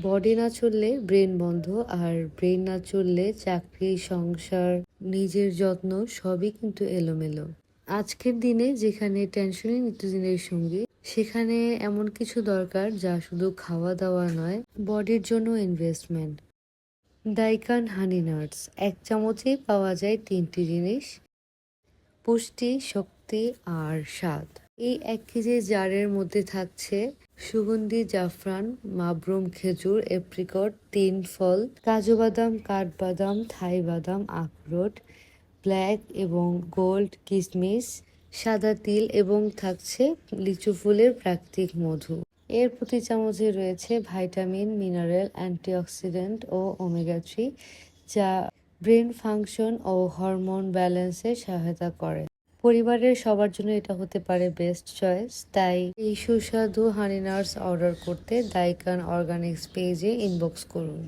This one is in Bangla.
বডি না চললে ব্রেন বন্ধ, আর ব্রেন না চললে চাকরি, সংসার, নিজের যত্ন সবই কিন্তু এলোমেলো। আজকের দিনে যেখানে টেনশনই নিত্যদিনের সঙ্গী, সেখানে এমন কিছু দরকার যা শুধু খাওয়া দাওয়া নয় বডির জন্য ইনভেস্টমেন্ট ডাইকান হানি নাটস এক চামচেই পাওয়া যায় তিনটি জিনিস, পুষ্টি, শক্তি, আর স্বাদ। এই এক কেজি জারের মধ্যে থাকছে সুগন্ধি, জাফরান, মাবরুম খেজুর, এপ্রিকট, তিন ফল কাজু বাদাম কাঠবাদাম, থাই বাদাম, আখরোট, ব্ল্যাক এবং গোল্ড কিশমিশ সাদা তিল এবং থাকছে লিচু ফুলের প্রাকৃতিক মধু। এর প্রতি চামচে রয়েছে ভাইটামিন, মিনারেল, অ্যান্টিঅক্সিডেন্ট ও ওমেগা থ্রি যা ব্রেন ফাংশন ও হরমোন ব্যালেন্সে সহায়তা করে। পরিবারের সবার জন্য এটা হতে পারে বেস্ট চয়েস তাই এই সুস্বাদু হানি নাটস অর্ডার করতে দাইকান অর্গানিক্স পেজে ইনবক্স করুন।